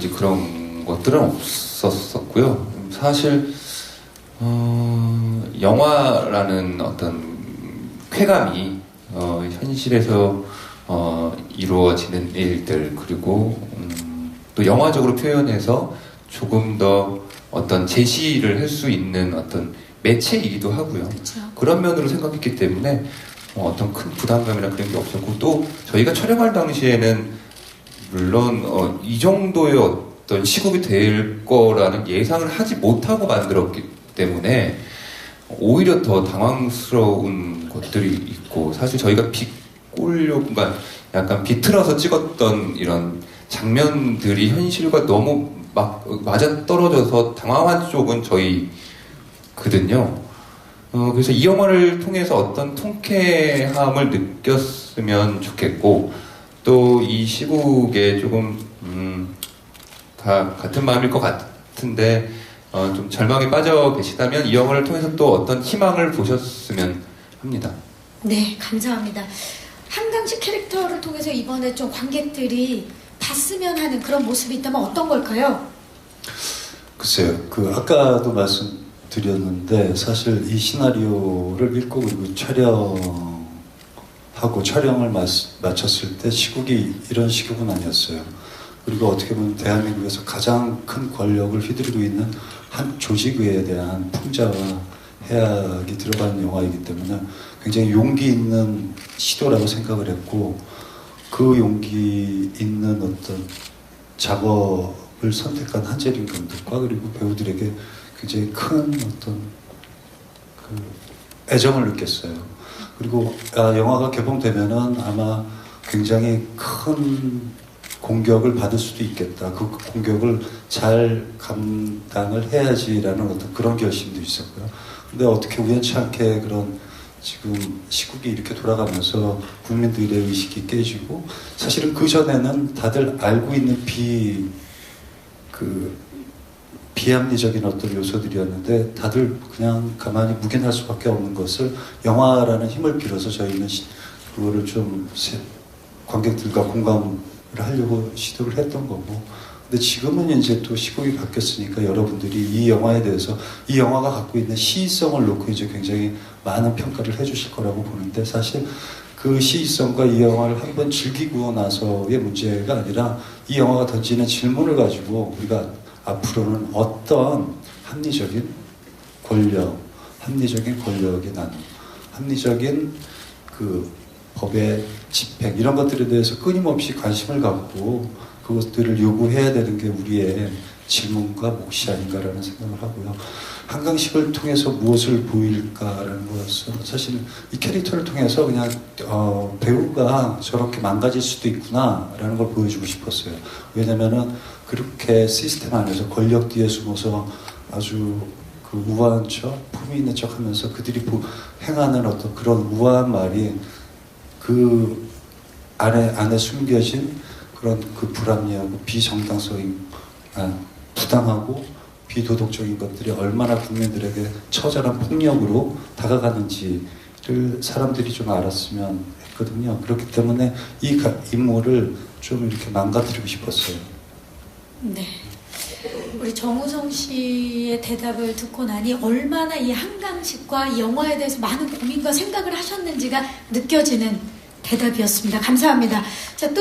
이제 그런 것들은 없었었고요. 사실 어, 영화라는 어떤 쾌감이 어, 현실에서 어, 이루어지는 일들 그리고 음, 또 영화적으로 표현해서 조금 더 어떤 제시를 할 수 있는 어떤 매체이기도 하고요. 그렇죠. 그런 면으로 생각했기 때문에 어, 떤 큰 부담감이나 그런 게 없었고 또 저희가 촬영할 당시에는 물론 어, 이 정도의 어떤 시국이 될 거라는 예상을 하지 못하고 만들었기 때문에 오히려 더 당황스러운 것들이 있고 사실 저희가 비꼴려 그러니까 약간 비틀어서 찍었던 이런 장면들이 현실과 너무 막 맞아 떨어져서 당황한 쪽은 저희거든요. 어, 그래서 이 영화를 통해서 어떤 통쾌함을 느꼈으면 좋겠고 또 이 시국에 조금 음, 다 같은 마음일 것 같은데 어, 좀 절망에 빠져 계시다면 이 영화를 통해서 또 어떤 희망을 보셨으면 합니다. 네, 감사합니다. 한강식 캐릭터를 통해서 이번에 좀 관객들이 봤으면 하는 그런 모습이 있다면 어떤 걸까요? 글쎄요, 그 아까도 말씀드렸는데 사실 이 시나리오를 읽고 그리고 촬영 하고 촬영을 마, 마쳤을 때 시국이 이런 시국은 아니었어요. 그리고 어떻게 보면 대한민국에서 가장 큰 권력을 휘두르고 있는 한 조직에 대한 풍자와 해악이 들어간 영화이기 때문에 굉장히 용기 있는 시도라고 생각을 했고 그 용기 있는 어떤 작업을 선택한 한재림 감독과 그리고 배우들에게 굉장히 큰 어떤 그 애정을 느꼈어요. 그리고 아, 영화가 개봉되면은 아마 굉장히 큰 공격을 받을 수도 있겠다. 그 공격을 잘 감당을 해야지라는 어떤 그런 결심도 있었고요. 근데 어떻게 우연치 않게 그런 지금 시국이 이렇게 돌아가면서 국민들의 의식이 깨지고 사실은 그 전에는 다들 알고 있는 비 그 비합리적인 어떤 요소들이었는데 다들 그냥 가만히 묵인할 수밖에 없는 것을 영화라는 힘을 빌어서 저희는 시- 그거를 좀 세- 관객들과 공감을 하려고 시도를 했던 거고. 근데 지금은 이제 또 시국이 바뀌었으니까 여러분들이 이 영화에 대해서 이 영화가 갖고 있는 시의성을 놓고 이제 굉장히 많은 평가를 해주실 거라고 보는데 사실 그 시의성과 이 영화를 한번 즐기고 나서의 문제가 아니라 이 영화가 던지는 질문을 가지고 우리가 앞으로는 어떤 합리적인 권력, 합리적인 권력의 나눔, 합리적인 그 법의 집행 이런 것들에 대해서 끊임없이 관심을 갖고 그것들을 요구해야 되는 게 우리의 질문과 몫이 아닌가라는 생각을 하고요. 한강식을 통해서 무엇을 보일까라는 것은 사실 이 캐릭터를 통해서 그냥 어, 배우가 저렇게 망가질 수도 있구나라는 걸 보여주고 싶었어요. 왜냐면은 그렇게 시스템 안에서 권력 뒤에 숨어서 아주 그 우아한 척, 품위 있는 척 하면서 그들이 보- 행하는 어떤 그런 우아한 말이 그 안에, 안에 숨겨진 그런 그 불합리하고 비정당성인, 아, 부당하고 비도덕적인 것들이 얼마나 국민들에게 처절한 폭력으로 다가가는지를 사람들이 좀 알았으면 했거든요. 그렇기 때문에 이 가- 인물을 좀 이렇게 망가뜨리고 싶었어요. 네. 우리 정우성 씨의 대답을 듣고 나니 얼마나 이 한강식과 이 영화에 대해서 많은 고민과 생각을 하셨는지가 느껴지는 대답이었습니다. 감사합니다. 자, 또